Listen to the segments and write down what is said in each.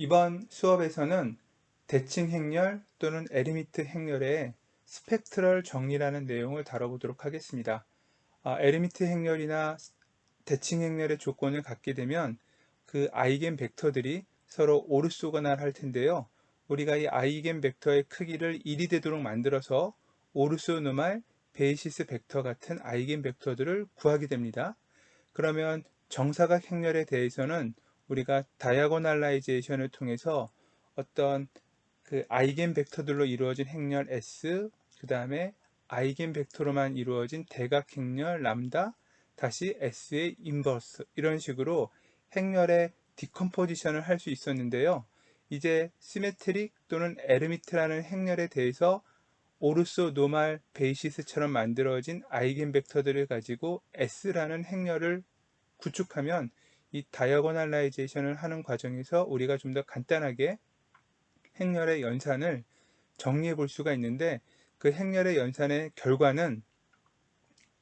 이번 수업에서는 대칭 행렬 또는 에르미트 행렬의 스펙트럴 정리라는 내용을 다뤄보도록 하겠습니다. 아, 에르미트 행렬이나 대칭 행렬의 조건을 갖게 되면 그 아이겐 벡터들이 서로 오르소거날 할 텐데요. 우리가 이 아이겐 벡터의 크기를 1이 되도록 만들어서 오르소노말, 베이시스 벡터 같은 아이겐 벡터들을 구하게 됩니다. 그러면 정사각 행렬에 대해서는 우리가 다이아고날라이제이션을 통해서 어떤 그 아이겐 벡터들로 이루어진 행렬 S 그 다음에 아이겐 벡터로만 이루어진 대각 행렬 람다 다시 S의 인버스 이런 식으로 행렬의 디컴포지션을 할 수 있었는데요. 이제 시메트릭 또는 에르미트라는 행렬에 대해서 오르소 노말 베이시스처럼 만들어진 아이겐 벡터들을 가지고 S라는 행렬을 구축하면 이 다이어고날라이제이션을 하는 과정에서 우리가 좀 더 간단하게 행렬의 연산을 정리해 볼 수가 있는데 그 행렬의 연산의 결과는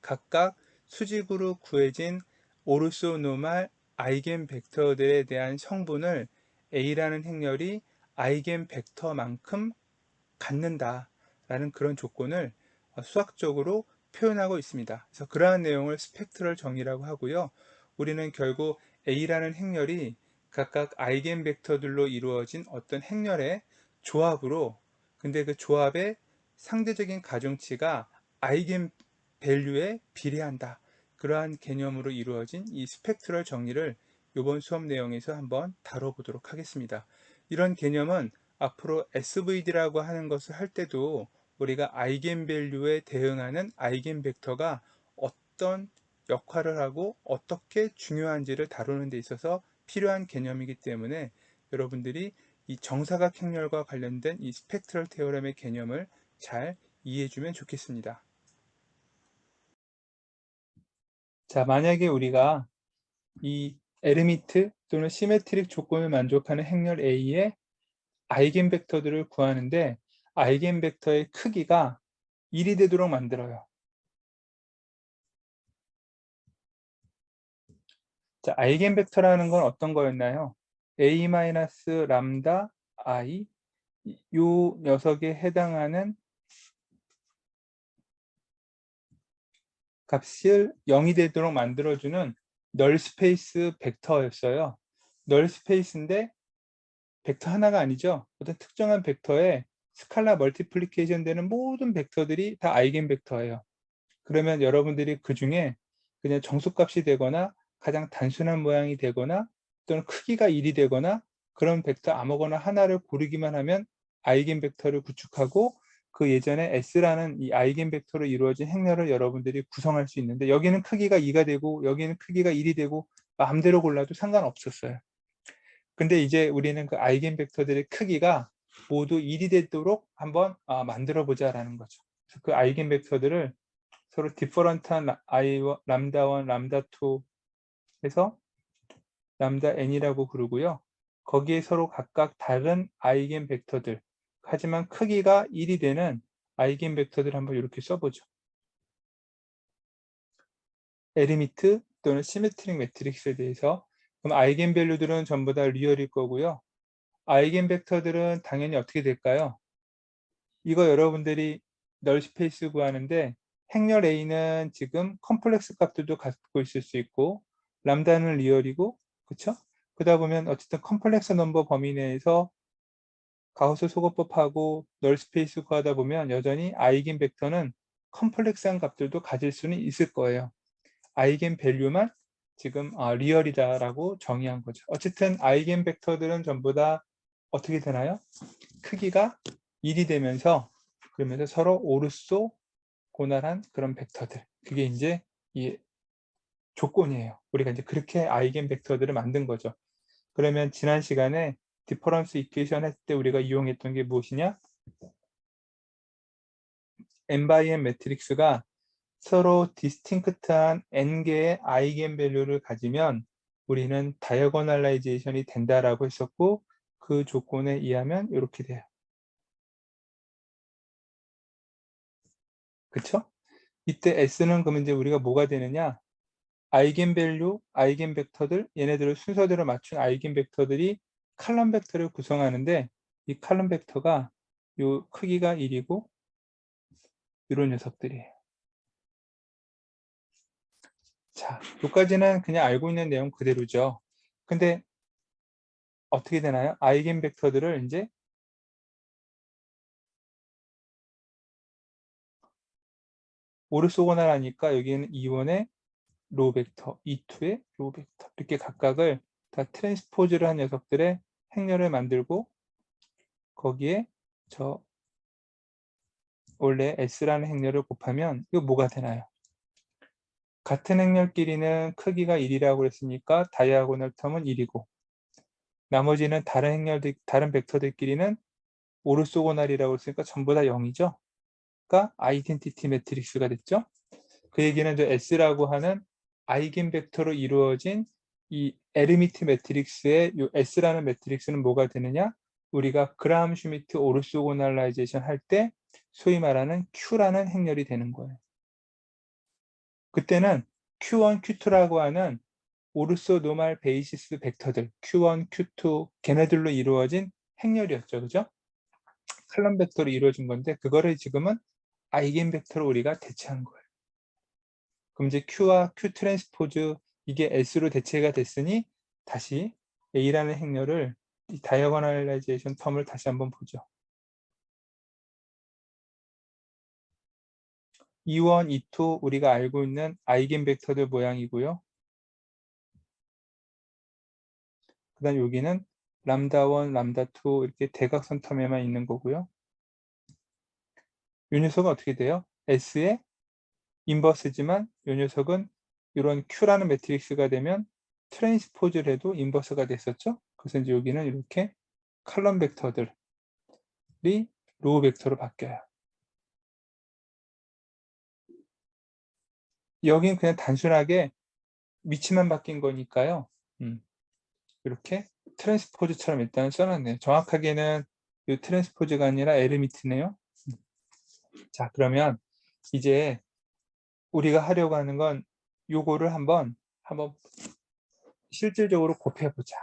각각 수직으로 구해진 오르소노말 아이겐 벡터들에 대한 성분을 A라는 행렬이 아이겐 벡터만큼 갖는다 라는 그런 조건을 수학적으로 표현하고 있습니다. 그래서 그러한 내용을 스펙트럴 정의라고 하고요. 우리는 결국 A라는 행렬이 각각 아이겐 벡터들로 이루어진 어떤 행렬의 조합으로 근데 그 조합의 상대적인 가중치가 아이겐 밸류에 비례한다. 그러한 개념으로 이루어진 이 스펙트럴 정리를 이번 수업 내용에서 한번 다뤄보도록 하겠습니다. 이런 개념은 앞으로 SVD라고 하는 것을 할 때도 우리가 아이겐 밸류에 대응하는 아이겐 벡터가 어떤 역할을 하고 어떻게 중요한지를 다루는 데 있어서 필요한 개념이기 때문에 여러분들이 이 정사각 행렬과 관련된 이 스펙트럴 테오렘의 개념을 잘 이해해 주면 좋겠습니다. 자, 만약에 우리가 이 에르미트 또는 시메트릭 조건을 만족하는 행렬 A의 아이겐 벡터들을 구하는데 아이겐 벡터의 크기가 1이 되도록 만들어요. 자, 아이겐 벡터라는 건 어떤 거였나요? a 람다 i 요 녀석에 해당하는 값을 0이 되도록 만들어주는 널 스페이스 벡터였어요. 널 스페이스인데 벡터 하나가 아니죠. 어떤 특정한 벡터에 스칼라 멀티플리케이션 되는 모든 벡터들이 다 아이겐 벡터예요. 그러면 여러분들이 그 중에 그냥 정수값이 되거나 가장 단순한 모양이 되거나 또는 크기가 1이 되거나 그런 벡터 아무거나 하나를 고르기만 하면 아이겐 벡터를 구축하고 그 예전에 S라는 이 아이겐 벡터로 이루어진 행렬을 여러분들이 구성할 수 있는데 여기는 크기가 2가 되고 여기는 크기가 1이 되고 마음대로 골라도 상관없었어요. 근데 이제 우리는 그 아이겐 벡터들의 크기가 모두 1이 되도록 한번 아, 만들어 보자라는 거죠. 그 아이겐 벡터들을 서로 디퍼런트한 아이 람다 1, 람다 2 해서 람다 n이라고 부르고요. 거기에 서로 각각 다른 아이겐 벡터들 하지만 크기가 1이 되는 아이겐 벡터들 한번 이렇게 써보죠. 에르미트 또는 시메트릭 매트릭스에 대해서 그럼 아이겐 밸류들은 전부 다 리얼일 거고요. 아이겐 벡터들은 당연히 어떻게 될까요? 이거 여러분들이 널 스페이스 구하는데 행렬 A는 지금 컴플렉스 값들도 갖고 있을 수 있고 람다는 리얼이고 그쵸? 그러다 보면 어쨌든 컴플렉스 넘버 범위 내에서 가우스 소거법하고 널 스페이스 구하다 보면 여전히 아이겐 벡터는 컴플렉스한 값들도 가질 수는 있을 거예요. 아이겐 밸류만 지금 아, 리얼이다라고 정의한 거죠. 어쨌든 아이겐 벡터들은 전부 다 어떻게 되나요? 크기가 1이 되면서 그러면서 서로 오르소 고날한 그런 벡터들. 그게 이제 이 조건이에요. 우리가 이제 그렇게 아이겐 벡터들을 만든 거죠. 그러면 지난 시간에 디퍼런스 이퀘이션 했을 때 우리가 이용했던 게 무엇이냐? n by n 매트릭스가 서로 디스팅크트한 n개의 아이겐 밸류를 가지면 우리는 다이어고널라이제이션이 된다라고 했었고 그 조건에 의하면 이렇게 돼요. 그쵸? 이때 S는 그러면 이제 우리가 뭐가 되느냐? 아이겐 밸류, 아이겐 벡터들, 얘네들을 순서대로 맞춘 아이겐 벡터들이 칼럼 벡터를 구성하는데 이 칼럼 벡터가 요 크기가 1이고 이런 녀석들이에요. 자, 여기까지는 그냥 알고 있는 내용 그대로죠. 근데 어떻게 되나요? 아이겐 벡터들을 이제 오르소고날 하니까 여기는 E1의 로우 벡터, E2의 로우 벡터 이렇게 각각을 다 트랜스포즈를 한 녀석들의 행렬을 만들고 거기에 저 원래 S라는 행렬을 곱하면 이거 뭐가 되나요? 같은 행렬끼리는 크기가 1이라고 그랬으니까 다이아고널 텀은 1이고 나머지는 다른 행렬들, 다른 벡터들끼리는 오르소고날이라고 했으니까 전부 다 0이죠. 가 아이덴티티 매트릭스가 됐죠. 그 얘기는 저 S라고 하는 아이겐 벡터로 이루어진 이 에르미트 매트릭스의 이 S라는 매트릭스는 뭐가 되느냐? 우리가 그라함 슈미트 오르소고날라이제이션 할 때 소위 말하는 Q라는 행렬이 되는 거예요. 그때는 Q1, Q2라고 하는 오르소 노말 베이시스 벡터들 Q1, Q2 걔네들로 이루어진 행렬이었죠. 그죠? 칼럼 벡터로 이루어진 건데 그거를 지금은 아이겐 벡터로 우리가 대체한 거예요. 그럼 이제 Q와 Q 트랜스포즈 이게 S로 대체가 됐으니 다시 A라는 행렬을 이 다이어거널라이제이션 텀을 다시 한번 보죠. E1, E2 우리가 알고 있는 아이겐 벡터들 모양이고요. 그 다음 여기는 람다1, 람다2 이렇게 대각선 텀에만 있는 거고요. 이 녀석은 어떻게 돼요? S의 인버스지만 이 녀석은 이런 Q라는 매트릭스가 되면 트랜스포즈를 해도 인버스가 됐었죠. 그래서 이제 여기는 이렇게 칼럼 벡터들이 로우 벡터로 바뀌어요. 여기는 그냥 단순하게 위치만 바뀐 거니까요. 음, 이렇게 트랜스포즈처럼 일단 써놨네요. 정확하게는 이 트랜스포즈가 아니라 에르미트네요. 자 그러면 이제 우리가 하려고 하는 건 요거를 한번 한번 실질적으로 곱해 보자.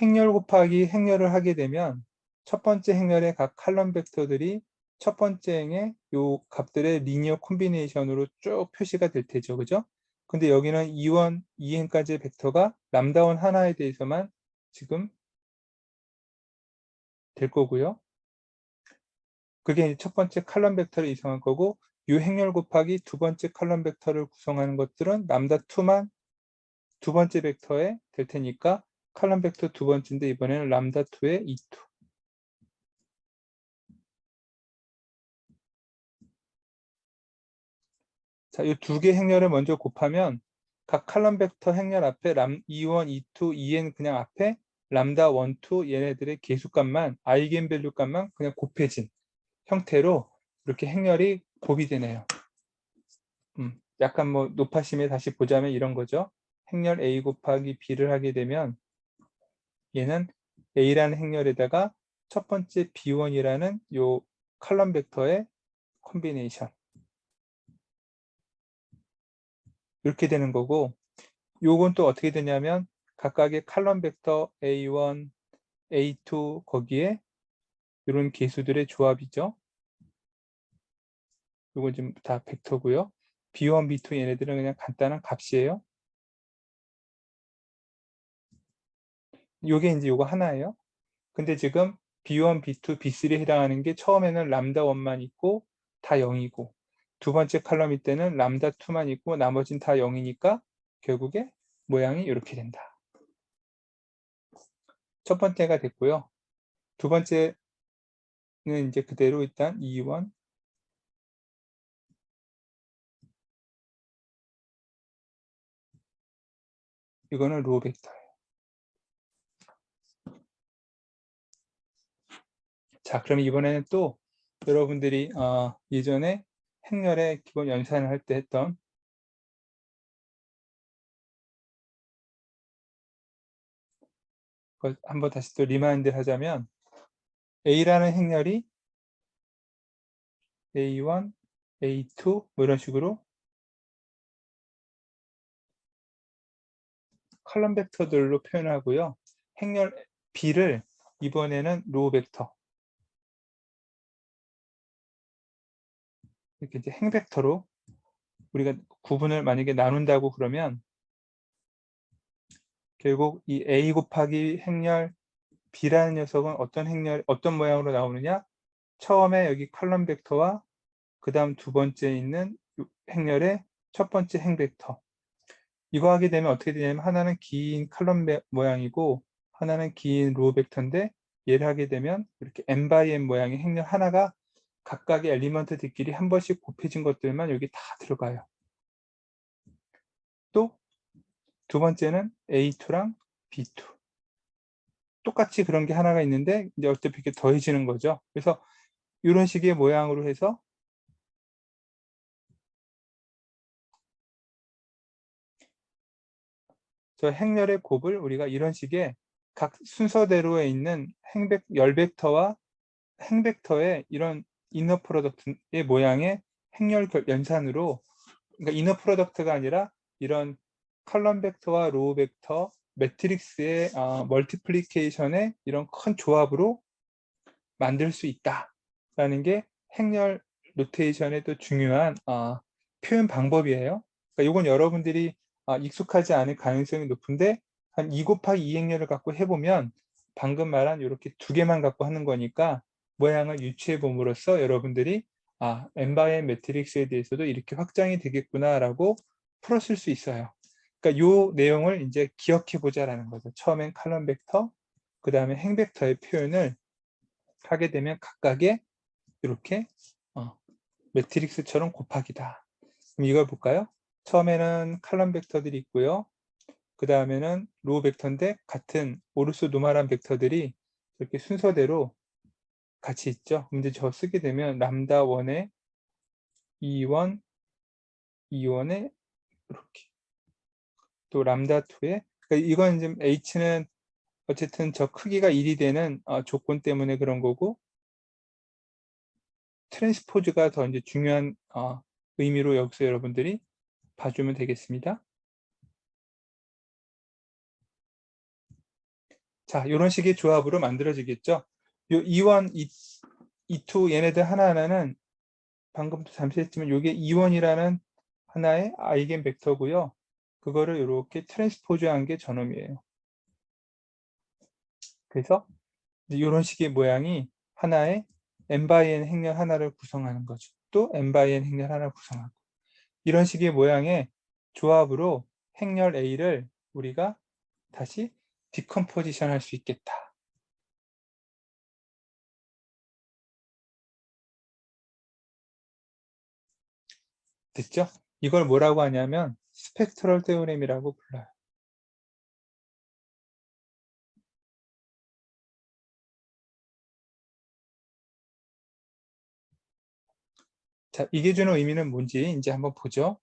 행렬 곱하기 행렬을 하게 되면 첫 번째 행렬의 각 칼럼 벡터들이 첫 번째 행의 요 값들의 리니어 콤비네이션으로 쭉 표시가 될 테죠. 그죠? 근데 여기는 2원, 2행까지의 벡터가 람다원 하나에 대해서만 지금 될 거고요. 그게 첫 번째 칼럼 벡터를 이성한 거고 유 행렬 곱하기 두 번째 칼럼 벡터를 구성하는 것들은 람다 2만 두 번째 벡터에 될 테니까 칼럼 벡터 두 번째인데 이번에는 람다 2의 E2 자, 이 두 개 행렬을 먼저 곱하면 각 칼럼 벡터 행렬 앞에 람 E1, E2, EN 그냥 앞에 람다 1, 2 얘네들의 계수값만 아이겐밸류 값만 그냥 곱해진 형태로 이렇게 행렬이 곱이 되네요. 음, 약간 뭐 높아심에 다시 보자면 이런 거죠. 행렬 A 곱하기 B를 하게 되면 얘는 A라는 행렬에다가 첫 번째 B1이라는 요 칼럼 벡터의 콤비네이션 이렇게 되는 거고 요건 또 어떻게 되냐면 각각의 칼럼 벡터 A1, A2 거기에 이런 개수들의 조합이죠. 이건 지금 다 벡터고요. B1, B2 얘네들은 그냥 간단한 값이에요. 요게 이제 요거 하나예요. 근데 지금 B1, B2, B3에 해당하는 게 처음에는 람다 1만 있고 다 0이고 두 번째 칼럼일 때는 람다 2만 있고 나머지는 다 0이니까 결국에 모양이 이렇게 된다. 첫 번째가 됐고요. 두 번째는 이제 그대로 일단 2원 이거는 로우 벡터예요. 자, 그럼 이번에는 또 여러분들이 어, 예전에 행렬의 기본 연산을 할 때 했던 걸 한번 다시 또 리마인드 하자면 A라는 행렬이 A1, A2 뭐 이런 식으로 컬럼 벡터들로 표현하고요. 행렬 B를 이번에는 로우 벡터 이렇게 이제 행 벡터로 우리가 구분을 만약에 나눈다고 그러면 결국 이 A 곱하기 행렬 B라는 녀석은 어떤 행렬, 어떤 모양으로 나오느냐? 처음에 여기 컬럼 벡터와 그 다음 두 번째 있는 행렬의 첫 번째 행 벡터. 이거 하게 되면 어떻게 되냐면 하나는 긴 컬럼 모양이고 하나는 긴 로우 벡터인데 얘를 하게 되면 이렇게 n by n 모양의 행렬 하나가 각각의 엘리먼트들끼리 한 번씩 곱해진 것들만 여기 다 들어가요. 또 두 번째는 A2랑 B2. 똑같이 그런 게 하나가 있는데 이제 어차피 이렇게 더해지는 거죠. 그래서 이런 식의 모양으로 해서 저 행렬의 곱을 우리가 이런 식의 각 순서대로에 있는 행벡 열벡터와 행벡터의 이런 이너 프로덕트의 모양의 행렬 연산으로 그러니까 이너 프로덕트가 아니라 이런 컬럼 벡터와 로우 벡터 매트릭스의 어, 멀티플리케이션의 이런 큰 조합으로 만들 수 있다라는 게 행렬 노테이션의 또 중요한 어, 표현 방법이에요. 그러니까 이건 여러분들이 어, 익숙하지 않을 가능성이 높은데 한 2 곱하기 2 행렬을 갖고 해보면 방금 말한 이렇게 두 개만 갖고 하는 거니까 모양을 유추해 봄으로써 여러분들이 아, 엠바의 매트릭스에 대해서도 이렇게 확장이 되겠구나라고 풀었을 수 있어요. 그러니까 이 내용을 이제 기억해 보자라는 거죠. 처음엔 칼럼 벡터, 그 다음에 행 벡터의 표현을 하게 되면 각각의 이렇게 어, 매트릭스처럼 곱하기다. 그럼 이걸 볼까요? 처음에는 칼럼 벡터들이 있고요. 그 다음에는 로우 벡터인데 같은 오르스 노말한 벡터들이 이렇게 순서대로 같이 있죠. 근데 저 쓰게 되면 람다 1에 2원, 2원에 이렇게 또 람다 2에 그러니까 이건 지금 h는 어쨌든 저 크기가 1이 되는 어, 조건 때문에 그런 거고 트랜스포즈가 더 이제 중요한 어, 의미로 여기서 여러분들이 봐주면 되겠습니다. 자, 이런 식의 조합으로 만들어지겠죠. 요 2원, 2, 2, 얘네들 하나하나는 방금도 잠시 했지만 이게 2원이라는 하나의 아이겐 벡터고요. 그거를 이렇게 트랜스포즈한 게 저놈이에요. 그래서 이런 식의 모양이 하나의 n by n 행렬 하나를 구성하는 거죠. 또 n by n 행렬 하나를 구성하고 이런 식의 모양의 조합으로 행렬 A를 우리가 다시 디컴포지션 할 수 있겠다. 됐죠? 이걸 뭐라고 하냐면 스펙트럴 테오렘이라고 불러요. 자, 이게 주는 의미는 뭔지 이제 한번 보죠.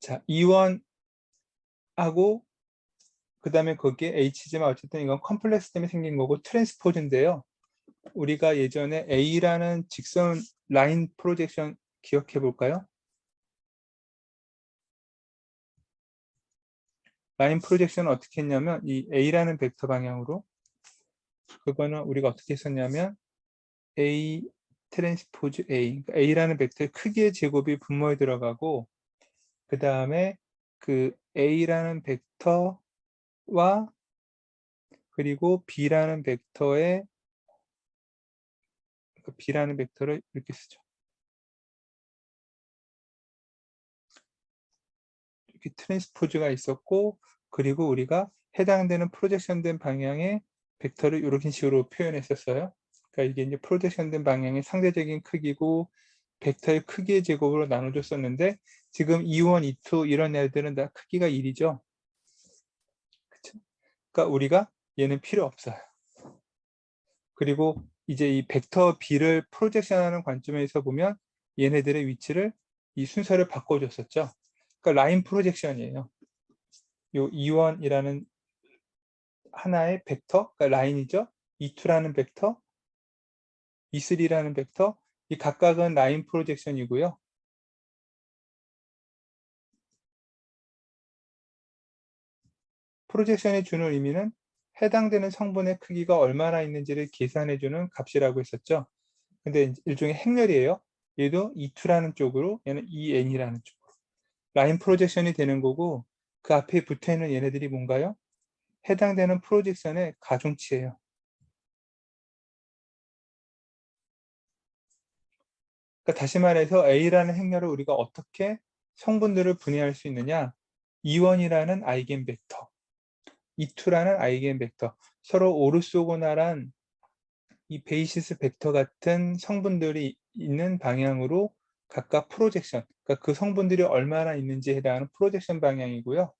자, 이원하고 그 다음에 거기에 H지만 어쨌든 이건 컴플렉스 때문에 생긴 거고 트랜스포즈인데요. 우리가 예전에 A라는 직선 라인 프로젝션 기억해 볼까요? 라인 프로젝션은 어떻게 했냐면 이 A라는 벡터 방향으로 그거는 우리가 어떻게 했었냐면 A 트랜스포즈 A 그러니까 A라는 벡터의 크기의 제곱이 분모에 들어가고 그 다음에 그 A라는 벡터와 그리고 B라는 벡터의 그 B라는 벡터를 이렇게 쓰죠. 이렇게 트랜스포즈가 있었고 그리고 우리가 해당되는 프로젝션된 방향의 벡터를 이렇게 식으로 표현했었어요. 그러니까 이게 이제 프로젝션된 방향의 상대적인 크기고 벡터의 크기의 제곱으로 나눠줬었는데 지금 E1, E2 이런 애들은 다 크기가 1이죠. 그쵸? 그러니까 우리가 얘는 필요 없어요. 그리고 이제 이 벡터 B를 프로젝션하는 관점에서 보면 얘네들의 위치를 이 순서를 바꿔줬었죠. 그러니까 라인 프로젝션이에요. 요 E1이라는 하나의 벡터, 그러니까 라인이죠. E2라는 벡터, E3라는 벡터, 이 각각은 라인 프로젝션이고요. 프로젝션이 주는 의미는 해당되는 성분의 크기가 얼마나 있는지를 계산해주는 값이라고 했었죠. 근데 일종의 행렬이에요. 얘도 E2라는 쪽으로 얘는 EN이라는 쪽으로 라인 프로젝션이 되는 거고 그 앞에 붙어있는 얘네들이 뭔가요? 해당되는 프로젝션의 가중치예요. 그러니까 다시 말해서 A라는 행렬을 우리가 어떻게 성분들을 분해할 수 있느냐? E1이라는 아이겐 벡터 E2라는 아이겐 벡터 서로 오르소고나란 이 베이시스 벡터 같은 성분들이 있는 방향으로 각각 프로젝션 그러니까 그 성분들이 얼마나 있는지에 해당하는 프로젝션 방향이고요.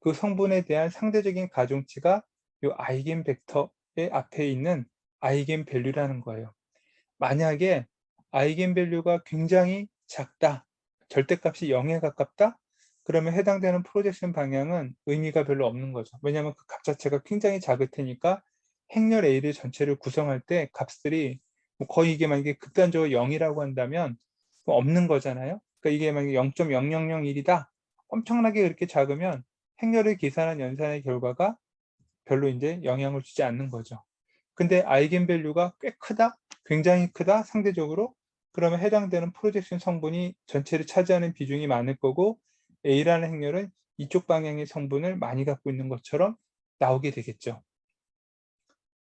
그 성분에 대한 상대적인 가중치가 이 아이겐 벡터의 앞에 있는 아이겐 밸류라는 거예요. 만약에 아이겐 밸류가 굉장히 작다 절대값이 0에 가깝다 그러면 해당되는 프로젝션 방향은 의미가 별로 없는 거죠. 왜냐하면 그 값 자체가 굉장히 작을 테니까 행렬 A를 전체를 구성할 때 값들이 뭐 거의 이게 만약에 극단적으로 0이라고 한다면 뭐 없는 거잖아요. 그러니까 이게 만약에 0.0001이다. 엄청나게 그렇게 작으면 행렬을 계산한 연산의 결과가 별로 이제 영향을 주지 않는 거죠. 근데 아이겐밸류가 꽤 크다? 굉장히 크다? 상대적으로? 그러면 해당되는 프로젝션 성분이 전체를 차지하는 비중이 많을 거고 A라는 행렬은 이쪽 방향의 성분을 많이 갖고 있는 것처럼 나오게 되겠죠.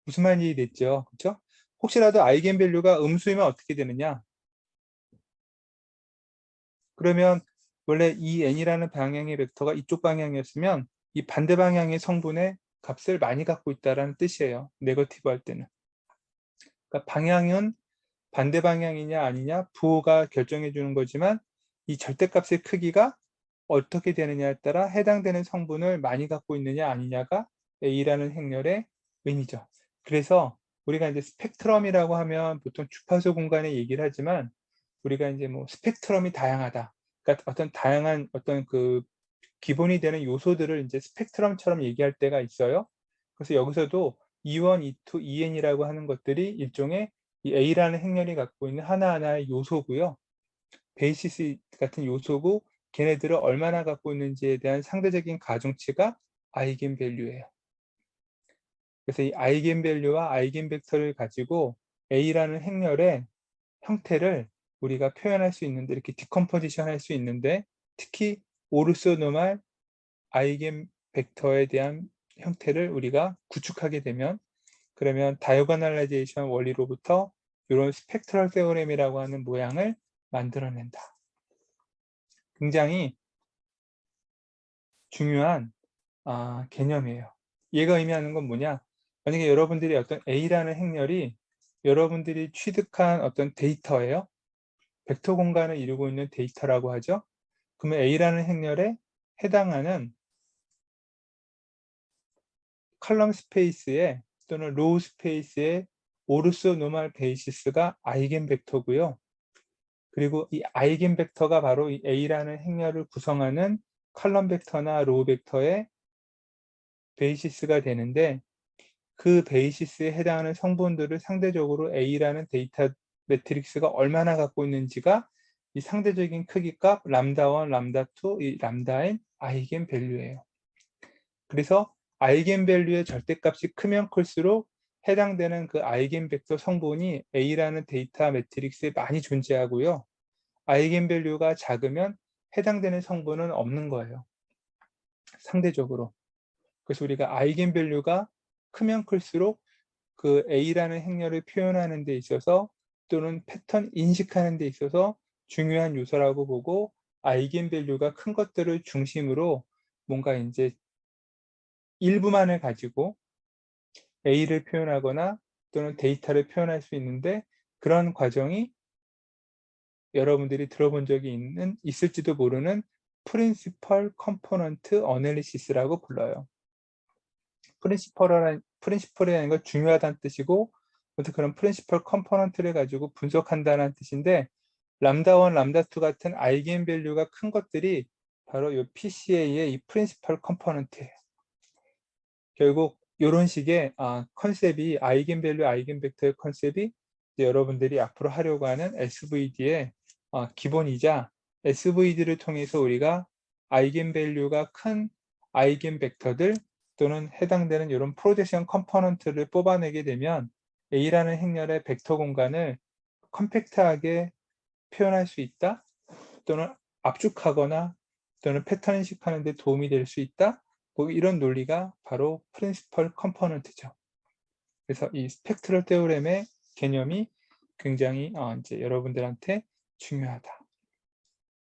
무슨 말인지 됐죠? 그렇죠? 혹시라도 아이겐 밸류가 음수이면 어떻게 되느냐? 그러면 원래 이 n이라는 방향의 벡터가 이쪽 방향이었으면 이 반대 방향의 성분의 값을 많이 갖고 있다는 뜻이에요. 네거티브 할 때는. 그러니까 방향은 반대 방향이냐 아니냐 부호가 결정해 주는 거지만 이 절대값의 크기가 어떻게 되느냐에 따라 해당되는 성분을 많이 갖고 있느냐 아니냐가 A라는 행렬의 의미죠. 그래서 우리가 이제 스펙트럼이라고 하면 보통 주파수 공간에 얘기를 하지만 우리가 이제 뭐 스펙트럼이 다양하다. 그러니까 어떤 다양한 어떤 그 기본이 되는 요소들을 이제 스펙트럼처럼 얘기할 때가 있어요. 그래서 여기서도 E1, E2, EN이라고 하는 것들이 일종의 이 A라는 행렬이 갖고 있는 하나하나의 요소고요. 베이시스 같은 요소고 걔네들을 얼마나 갖고 있는지에 대한 상대적인 가중치가 아이겐 밸류예요. 그래서 이 아이겐 밸류와 아이겐 벡터를 가지고 A라는 행렬의 형태를 우리가 표현할 수 있는데 이렇게 디컴포지션 할 수 있는데 특히 오르소노말 아이겐 벡터에 대한 형태를 우리가 구축하게 되면 그러면 다이오가날라이제이션 원리로부터 이런 스펙트럴 세오렘이라고 하는 모양을 만들어낸다. 굉장히 중요한 아, 개념이에요. 얘가 의미하는 건 뭐냐? 만약에 여러분들이 어떤 A라는 행렬이 여러분들이 취득한 어떤 데이터예요. 벡터 공간을 이루고 있는 데이터라고 하죠. 그러면 A라는 행렬에 해당하는 컬럼 스페이스에 또는 로우 스페이스의 오르소 노멀 베이시스가 아이겐 벡터고요. 그리고 이 아이겐 벡터가 바로 이 A라는 행렬을 구성하는 컬럼 벡터나 로우 벡터의 베이시스가 되는데 그 베이시스에 해당하는 성분들을 상대적으로 A라는 데이터 매트릭스가 얼마나 갖고 있는지가 이 상대적인 크기값 람다1, 람다2, 이 람다인 아이겐 밸류예요. 그래서 아이겐 밸류의 절대값이 크면 클수록 해당되는 그 아이겐 벡터 성분이 A라는 데이터 매트릭스에 많이 존재하고요. 아이겐 밸류가 작으면 해당되는 성분은 없는 거예요. 상대적으로. 그래서 우리가 아이겐 밸류가 크면 클수록 그 A라는 행렬을 표현하는 데 있어서 또는 패턴 인식하는 데 있어서 중요한 요소라고 보고 아이겐 밸류가 큰 것들을 중심으로 뭔가 이제 일부만을 가지고 A를 표현하거나 또는 데이터를 표현할 수 있는데 그런 과정이 여러분들이 들어본 적이 있는 있을지도 모르는 프린시펄 컴포넌트 어널리시스라고 불러요. 프린시펄이라는 프린시펄이라는 건 중요하다는 뜻이고 어떤 그런 프린시펄 컴포넌트를 가지고 분석한다는 뜻인데 람다1, 람다2 같은 아이겐 밸류가 큰 것들이 바로 이 PCA의 이 프린시펄 컴포넌트예요. 결국 이런 식의 아, 컨셉이 아이겐밸류, 아이겐벡터의 컨셉이 여러분들이 앞으로 하려고 하는 SVD의 어, 기본이자 SVD를 통해서 우리가 아이겐밸류가 큰 아이겐벡터들 또는 해당되는 이런 프로젝션 컴포넌트를 뽑아내게 되면 A라는 행렬의 벡터 공간을 컴팩트하게 표현할 수 있다? 또는 압축하거나 또는 패턴 인식하는 데 도움이 될 수 있다? 뭐 이런 논리가 바로 프린시펄 컴포넌트죠. 그래서 이 스펙트럴 테오렘의 개념이 굉장히 어, 이제 여러분들한테 중요하다.